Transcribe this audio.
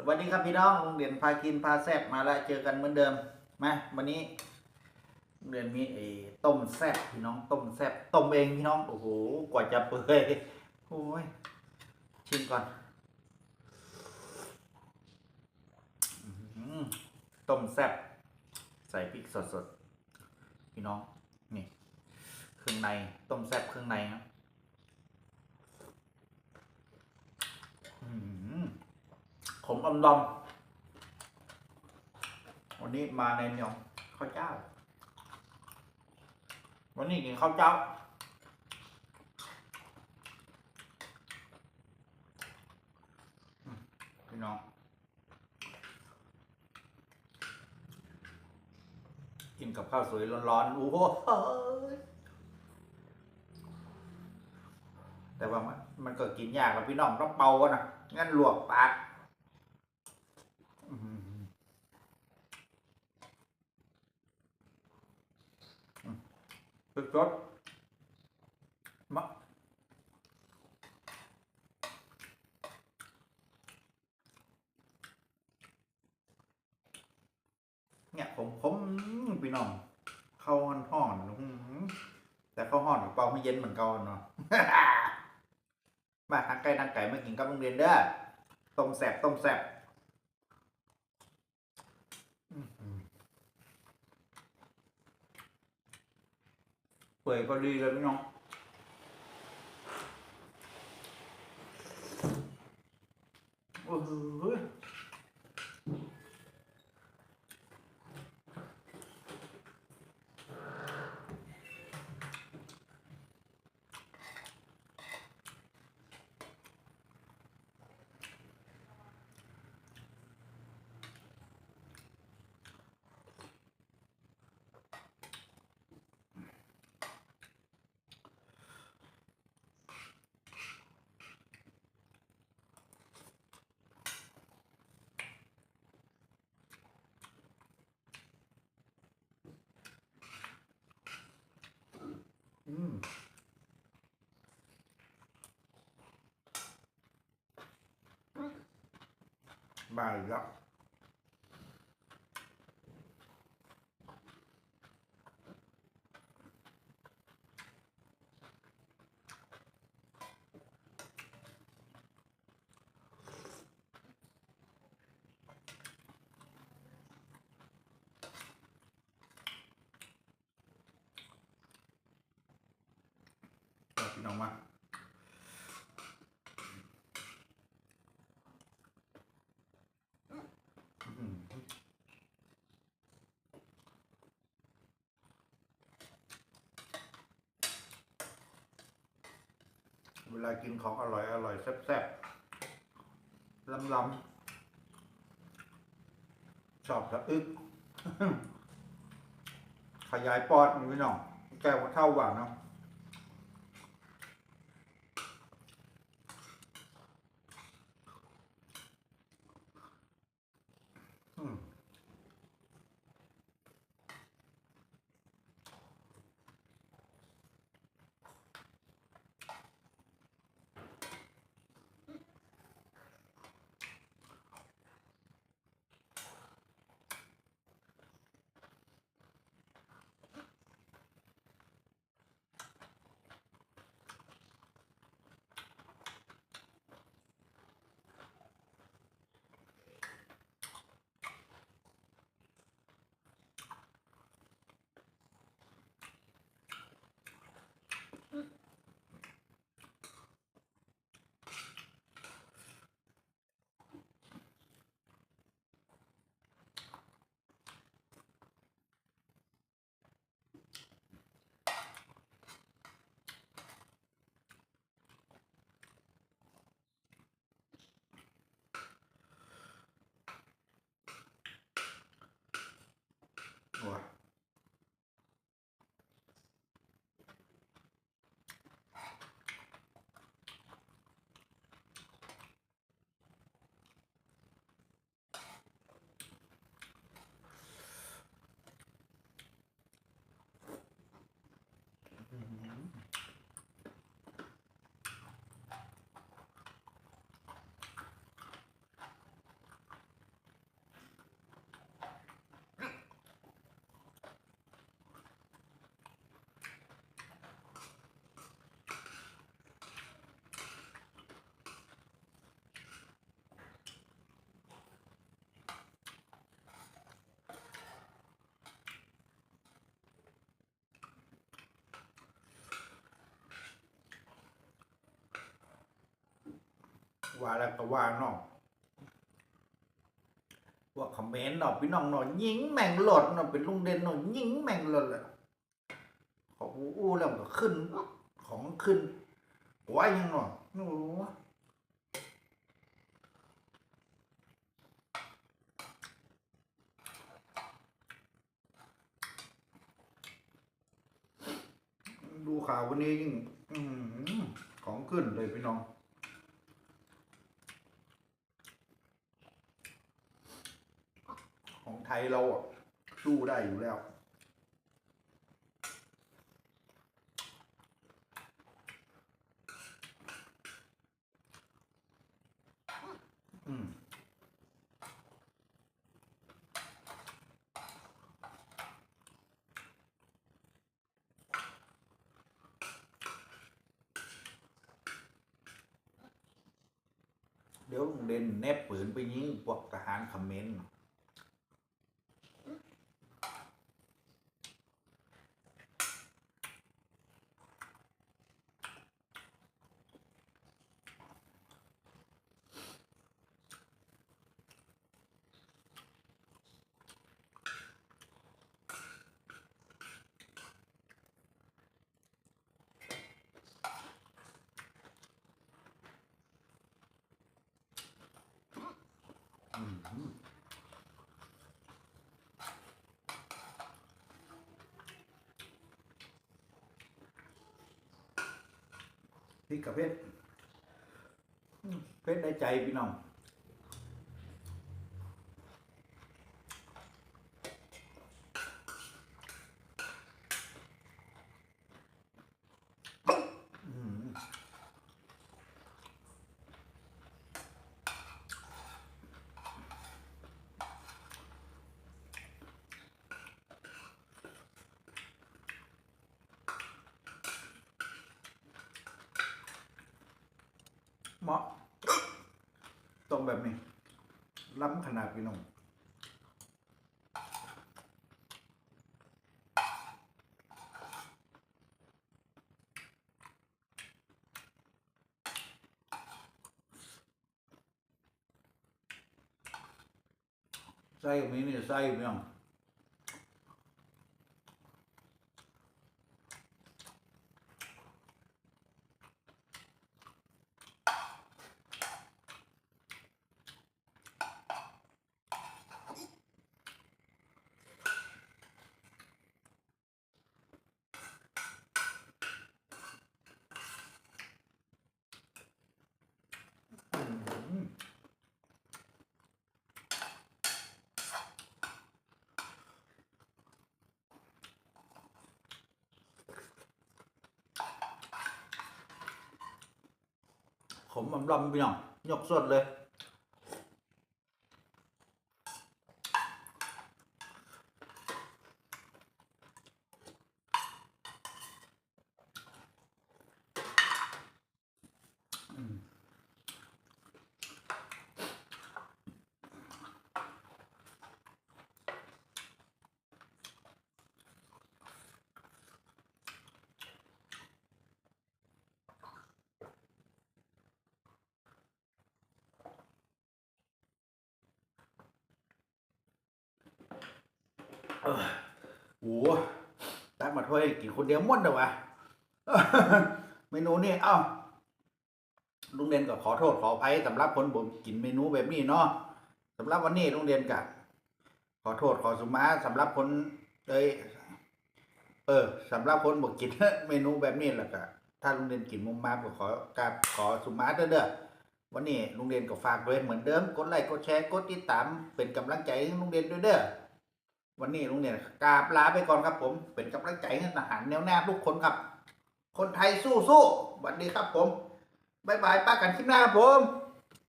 สวัสดีครับพี่น้องเรียนพากินพาแซบมาแล้วเจอกันเหมือนเดิมมาวันนี้เรียนมีไอ้ต้มแซบพี่น้องต้มแซบต้มเองพี่น้องโอ้โหกว่าจะเปื่อยโอ้ยชิมก่อนอต้มแซบใส่พริกสดๆพี่น้องนี่เครื่องในต้มแซบเครื่องในครับอื้อหือ ขมอมดอม วันนี้มาในเนียข้าวเจ้า วันนี้กินข้าวเจ้า พี่น้องกินกับข้าวสวยร้อนๆโอ้โหแต่ว่ามันก็กินยากแล้วพี่น้องต้องเป่ากันนะงั้นลวกปาก อื้อหืออืม สดยอดมะเนี่ยผมผมพี่น้อง เข้าห้อนห้อนแต่เข้าห้อนเปล่าไม่เย็นเหมือนเก่าเนาะมาทางไก่ทางไก่มากินกับโรงเรียนเด้อต้มแสบต้มแสบ ปื่อยพอดีเลยพี่น้องโอ้โหอืม มาอีกแล้วเอาพี่น้องมาอืม เวลากินของอร่อยอร่อยแซ่บๆล้ำๆชอบสะอึกขยายปอดมันพี่น้องแก้วเท่าหวานเนาะ อืม ว้ ว่าแล้วก็ว่าน้องว่าคอมเมนต์เนาะพี่น้องเนาะยิงแม่งหลดเนาะเป็นลุงเด่นเนาะยิงแม่งหลดแหละขออู้แล้วก็ขึ้นของขึ้นไว้ยังเนาะโอ้โหดูข่าววันนี้ยิ่งของขึ้นเลยพี่น้อง ของ ไทยเราอะสู้ได้อยู่แล้ว อืมเดี๋ยวลุงเด่นแนบปืนไปยิงพวกทหารเขมรอืม พริกกับเพชรเพชรได้ใจพี่น้อง อืม เหมาะตรงแบบนี้ ล้ำขนาดพี่น้องไส้กับนี้นี่ไส้พี่น้อง ขมอำลำพี่น้องยกสดเลย เออโหตักมาถ้วยกินคนเดียวหมดเลยวะเมนูนี่เอ้าลุงเด่นก็ขอโทษขออภัยสำหรับคนผมกินเมนูแบบนี้เนาะสำหรับวันนี้ลุงเด่นกับขอโทษขอสุมาสำหรับคนเอ้ยเออสำหรับคนบอกกินเมนูแบบนี้แหละก็ถ้าลุงเด่นกินมุมมาก็ขอกราบขอสุมาเด้อเด้อวันนี้ลุงเด่นก็ฝากด้วยเหมือนเดิมกดไลค์กดแชร์กดติดตามเป็นกำลังใจให้ลุงเด่นด้วยเด้อ วันนี้ลุงเนี่ยกราบลาไปก่อนครับผม เป็นกำลังใจให้ทหารแนวหน้าทุกคนครับ คนไทยสู้สู้สวัสดีครับผมบ๊ายบายป้ากันคลิปหน้าครับผม